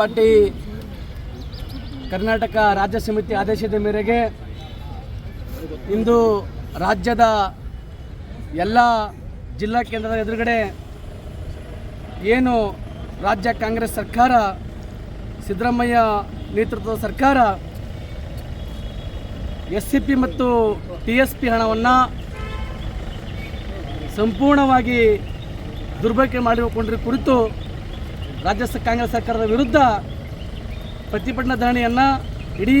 Party Karnataka ರಾಜ್ಯ ಸಮಿತಿ ಆದೇಶದ ಮೇರೆಗೆ ಇಂದು ರಾಜ್ಯದ ಎಲ್ಲ ಜಿಲ್ಲಾ ಕೇಂದ್ರದ ಎದುರುಗಡೆ ಏನು ರಾಜ್ಯ ಕಾಂಗ್ರೆಸ್ ಸರ್ಕಾರ, ಸಿದ್ದರಾಮಯ್ಯ ನೇತೃತ್ವದ ಸರ್ಕಾರ ಎಸ್ ಸಿ ಪಿ ಮತ್ತು ಟಿ ಎಸ್ ಪಿ ಹಣವನ್ನು ಸಂಪೂರ್ಣವಾಗಿ ದುರ್ಬಳಕೆ ಮಾಡಿಕೊಂಡಿರೋ ಕುರಿತು ರಾಜ್ಯ ಕಾಂಗ್ರೆಸ್ ಸರ್ಕಾರದ ವಿರುದ್ಧ ಪ್ರತಿಭಟನಾ ಧರಣಿಯನ್ನು ಇಡೀ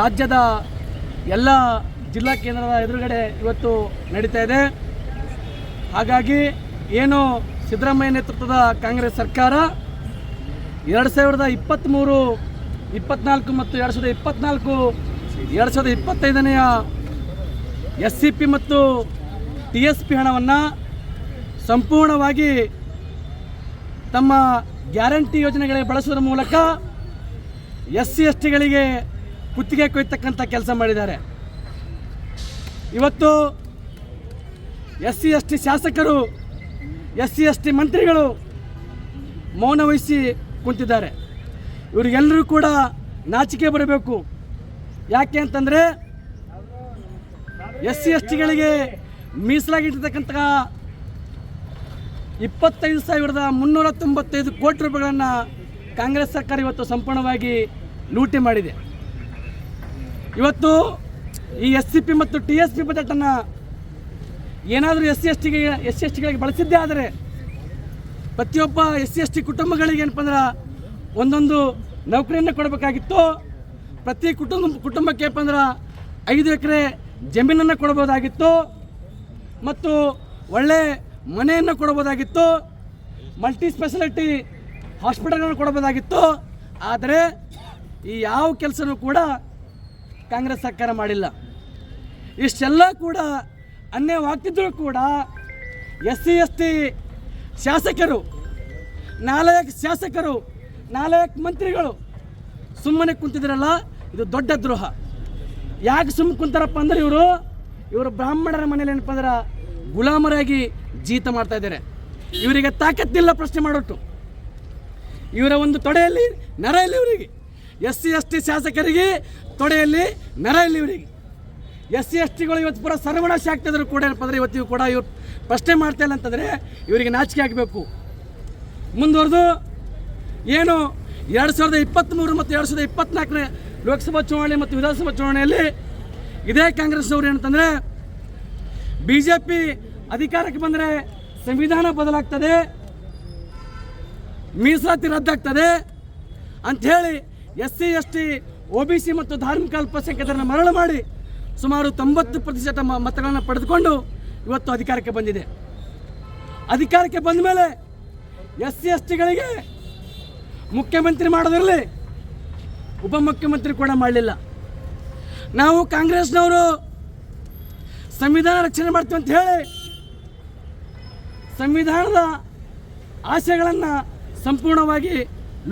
ರಾಜ್ಯದ ಎಲ್ಲ ಜಿಲ್ಲಾ ಕೇಂದ್ರದ ಎದುರುಗಡೆ ಇವತ್ತು ನಡೀತಾ ಇದೆ. ಹಾಗಾಗಿ ಏನು ಸಿದ್ದರಾಮಯ್ಯ ನೇತೃತ್ವದ ಕಾಂಗ್ರೆಸ್ ಸರ್ಕಾರ ಎರಡು ಸಾವಿರದ ಇಪ್ಪತ್ತ್ಮೂರು ಇಪ್ಪತ್ನಾಲ್ಕು ಮತ್ತು ಎರಡು ಸಾವಿರದ ಇಪ್ಪತ್ನಾಲ್ಕು, ಎರಡು ಸಾವಿರದ ಇಪ್ಪತ್ತೈದನೆಯ ಎಸ್ ಸಿ ಪಿ ಮತ್ತು ಟಿ ಎಸ್ ಪಿ ಹಣವನ್ನು ಸಂಪೂರ್ಣವಾಗಿ ತಮ್ಮ ಗ್ಯಾರಂಟಿ ಯೋಜನೆಗಳಿಗೆ ಬಳಸುವುದರ ಮೂಲಕ ಎಸ್ ಸಿ ಎಸ್ ಟಿಗಳಿಗೆ ಕುತ್ತಿಗೆ ಕೊಯ್ತಕ್ಕಂಥ ಕೆಲಸ ಮಾಡಿದ್ದಾರೆ. ಇವತ್ತು ಎಸ್ ಸಿ ಎಸ್ ಟಿ ಶಾಸಕರು ಎಸ್ ಸಿ ಎಸ್ ಟಿ ಮಂತ್ರಿಗಳು ಮೌನ ವಹಿಸಿ ಕುಂತಿದ್ದಾರೆ. ಇವರಿಗೆಲ್ಲರೂ ಕೂಡ ನಾಚಿಕೆ ಬರಬೇಕು ಯಾಕೆ ಅಂತಂದರೆ ಎಸ್ ಸಿ ಎಸ್ ಟಿಗಳಿಗೆ ಮೀಸಲಾಗಿಟ್ಟಿರ್ತಕ್ಕಂಥ ಇಪ್ಪತ್ತೈದು ಸಾವಿರದ ಮುನ್ನೂರ ತೊಂಬತ್ತೈದು ಕೋಟಿ ರೂಪಾಯಿಗಳನ್ನು ಕಾಂಗ್ರೆಸ್ ಸರ್ಕಾರ ಇವತ್ತು ಸಂಪೂರ್ಣವಾಗಿ ಲೂಟಿ ಮಾಡಿದೆ. ಇವತ್ತು ಈ ಎಸ್ ಸಿ ಪಿ ಮತ್ತು ಟಿ ಎಸ್ ಪಿ ಬಜೆಟನ್ನು ಏನಾದರೂ ಎಸ್ ಸಿ ಎಸ್ ಟಿಗೆ ಎಸ್ ಸಿ ಎಸ್ ಟಿಗಳಿಗೆ ಬಳಸಿದ್ದೇ ಆದರೆ ಪ್ರತಿಯೊಬ್ಬ ಎಸ್ ಸಿ ಎಸ್ ಟಿ ಕುಟುಂಬಗಳಿಗೆ ಏನಪ್ಪ ಅಂದ್ರೆ ಒಂದೊಂದು ನೌಕರಿಯನ್ನು ಕೊಡಬೇಕಾಗಿತ್ತು. ಪ್ರತಿ ಕುಟುಂಬ, ಕುಟುಂಬಕ್ಕೆ ಏನಪ್ಪ ಅಂದ್ರೆ ಐದು ಎಕರೆ ಜಮೀನನ್ನು ಕೊಡಬಹುದಾಗಿತ್ತು ಮತ್ತು ಒಳ್ಳೆ ಮನೆಯನ್ನು ಕೊಡಬಹುದಾಗಿತ್ತು ಮಲ್ಟಿ ಸ್ಪೆಷಾಲಿಟಿ ಹಾಸ್ಪಿಟಲ್ಗಳನ್ನು ಕೊಡಬಹುದಾಗಿತ್ತು, ಆದರೆ ಈ ಯಾವ ಕೆಲಸನೂ ಕೂಡ ಕಾಂಗ್ರೆಸ್ ಸರ್ಕಾರ ಮಾಡಿಲ್ಲ. ಇಷ್ಟೆಲ್ಲ ಕೂಡ ಅನ್ಯವಾಗ್ತಿದ್ರು ಕೂಡ ಎಸ್ ಸಿ ಎಸ್ ಟಿ ಶಾಸಕರು, ನಾಲ್ಕು ಶಾಸಕರು, ನಾಲ್ಕು ಮಂತ್ರಿಗಳು ಸುಮ್ಮನೆ ಕುಂತಿದ್ರಲ್ಲ, ಇದು ದೊಡ್ಡ ದ್ರೋಹ. ಯಾಕೆ ಸುಮ್ಮನೆ ಕುಂತಾರಪ್ಪ ಅಂದ್ರೆ ಇವರು ಇವರು ಬ್ರಾಹ್ಮಣರ ಮನೇಲಿ ಏನಪ್ಪ ಅಂದ್ರೆ ಗುಲಾಮರಾಗಿ ಜೀತ ಮಾಡ್ತಾ ಇದ್ದಾರೆ. ಇವರಿಗೆ ತಾಕತ್ತಿಲ್ಲ ಪ್ರಶ್ನೆ ಮಾಡೋಟ್ಟು. ಇವರ ಒಂದು ತೊಡೆಯಲ್ಲಿ ನರ ಇಲ್ಲಿ ಇವರಿಗೆ. ಎಸ್ ಸಿ ಎಸ್ ಟಿ ಶಾಸಕರಿಗೆ ತೊಡೆಯಲ್ಲಿ ನರ ಇಲ್ಲಿ ಇವರಿಗೆ. ಎಸ್ ಸಿ ಎಸ್ ಟಿಗಳು ಇವತ್ತು ಪೂರ ಸರ್ವನಾಶ ಆಗ್ತಿದ್ರು ಕೂಡ ಏನಪ್ಪ ಅಂದ್ರೆ ಇವತ್ತಿಗೂ ಕೂಡ ಇವ್ರು ಪ್ರಶ್ನೆ ಮಾಡ್ತಾ ಇಲ್ಲ ಅಂತಂದರೆ ಇವರಿಗೆ ನಾಚಿಕೆ ಆಗಬೇಕು. ಮುಂದುವರೆದು ಏನು ಎರಡು ಸಾವಿರದ ಇಪ್ಪತ್ತ್ಮೂರು ಮತ್ತು ಎರಡು ಸಾವಿರದ ಇಪ್ಪತ್ತ್ನಾಲ್ಕನೇ ಲೋಕಸಭಾ ಚುನಾವಣೆ ಮತ್ತು ವಿಧಾನಸಭಾ ಚುನಾವಣೆಯಲ್ಲಿ ಇದೇ ಕಾಂಗ್ರೆಸ್ನವ್ರು ಏನಂತಂದರೆ ಬಿ ಜೆ ಪಿ ಅಧಿಕಾರಕ್ಕೆ ಬಂದರೆ ಸಂವಿಧಾನ ಬದಲಾಗ್ತದೆ, ಮೀಸಲಾತಿ ರದ್ದಾಗ್ತದೆ ಅಂಥೇಳಿ S C, S T, O B C ಮತ್ತು ಧಾರ್ಮಿಕ ಅಲ್ಪಸಂಖ್ಯಾತರನ್ನು ಮರಳು ಮಾಡಿ ಸುಮಾರು ತೊಂಬತ್ತು ಪ್ರತಿಶತ ಮತಗಳನ್ನು ಪಡೆದುಕೊಂಡು ಇವತ್ತು ಅಧಿಕಾರಕ್ಕೆ ಬಂದಿದೆ. ಅಧಿಕಾರಕ್ಕೆ ಬಂದ ಮೇಲೆ ಎಸ್ ಸಿ, ಎಸ್ ಟಿಗಳಿಗೆ ಮುಖ್ಯಮಂತ್ರಿ ಮಾಡೋದಿರಲಿ ಉಪಮುಖ್ಯಮಂತ್ರಿ ಕೂಡ ಮಾಡಲಿಲ್ಲ. ನಾವು ಕಾಂಗ್ರೆಸ್ನವರು ಸಂವಿಧಾನ ರಕ್ಷಣೆ ಮಾಡ್ತೀವಿ ಅಂತ ಹೇಳಿ ಸಂವಿಧಾನದ ಆಶಯಗಳನ್ನು ಸಂಪೂರ್ಣವಾಗಿ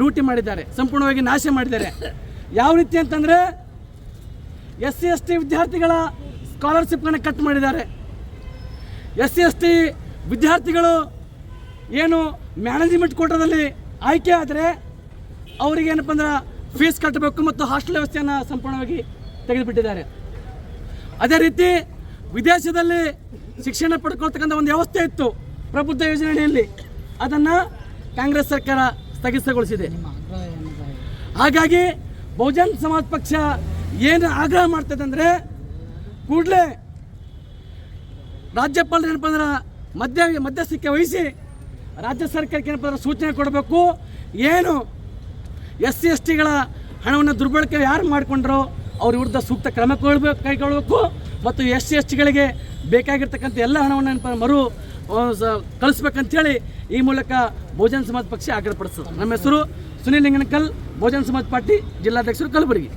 ಲೂಟಿ ಮಾಡಿದ್ದಾರೆ, ಸಂಪೂರ್ಣವಾಗಿ ನಾಶ ಮಾಡಿದ್ದಾರೆ. ಯಾವ ರೀತಿ ಅಂತಂದರೆ ಎಸ್ ಸಿ, ಎಸ್ ಟಿ ವಿದ್ಯಾರ್ಥಿಗಳ ಸ್ಕಾಲರ್ಶಿಪ್ಗಳನ್ನು ಕಟ್ ಮಾಡಿದ್ದಾರೆ. ಎಸ್ ಸಿ, ಎಸ್ ಟಿ ವಿದ್ಯಾರ್ಥಿಗಳು ಏನು ಮ್ಯಾನೇಜ್ಮೆಂಟ್ ಕೋಟದಲ್ಲಿ ಆಯ್ಕೆ ಆದರೆ ಅವರಿಗೆ ಏನಪ್ಪ ಅಂದ್ರೆ ಫೀಸ್ ಕಟ್ಟಬೇಕು ಮತ್ತು ಹಾಸ್ಟೆಲ್ ವ್ಯವಸ್ಥೆಯನ್ನು ಸಂಪೂರ್ಣವಾಗಿ ತೆಗೆದುಬಿಟ್ಟಿದ್ದಾರೆ. ಅದೇ ರೀತಿ ವಿದೇಶದಲ್ಲಿ ಶಿಕ್ಷಣ ಪಡ್ಕೊಳ್ತಕ್ಕಂಥ ಒಂದು ವ್ಯವಸ್ಥೆ ಇತ್ತು ಪ್ರಬುದ್ಧ ಯೋಜನೆಯಲ್ಲಿ. ಅದನ್ನು ಕಾಂಗ್ರೆಸ್ ಸರ್ಕಾರ ಸ್ಥಗಿತಗೊಳಿಸಿದೆ. ಹಾಗಾಗಿ ಬಹುಜನ್ ಸಮಾಜ್ ಪಕ್ಷ ಏನು ಆಗ್ರಹ ಮಾಡ್ತದೆ ಅಂದರೆ ಕೂಡಲೇ ರಾಜ್ಯಪಾಲರು ಏನಪ್ಪ ಅಂದ್ರೆ ಮಧ್ಯ, ಮಧ್ಯಸ್ಥಿಕೆ ವಹಿಸಿ ರಾಜ್ಯ ಸರ್ಕಾರಕ್ಕೆ ಏನಪ್ಪ ಅಂದ್ರೆ ಸೂಚನೆ ಕೊಡಬೇಕು. ಏನು ಎಸ್ ಸಿ, ಎಸ್ ಟಿಗಳ ಹಣವನ್ನು ದುರ್ಬಳಕೆ ಯಾರು ಮಾಡಿಕೊಂಡ್ರೋ? ಅವ್ರ ವಿರುದ್ಧ ಸೂಕ್ತ ಕ್ರಮ ಕೈಗೊಳ್ಳಬೇಕು ಮತ್ತು ಎಸ್ ಸಿ ಎಸ್ ಟಿಗಳಿಗೆ ಬೇಕಾಗಿರ್ತಕ್ಕಂಥ ಎಲ್ಲ ಹಣವನ್ನು ಮರು ಕಳಿಸ್ಬೇಕಂತೇಳಿ ಈ ಮೂಲಕ ಬಹುಜನ ಸಮಾಜ ಪಕ್ಷ ಆಗ್ರಹಪಡಿಸ್ತದೆ. ನಮ್ಮ ಹೆಸರು ಸುನಿಲ್ ಲಿಂಗನಕಲ್ ಬಹುಜನ ಸಮಾಜ ಪಾರ್ಟಿ ಜಿಲ್ಲಾಧ್ಯಕ್ಷರು ಕಲಬುರಗಿ.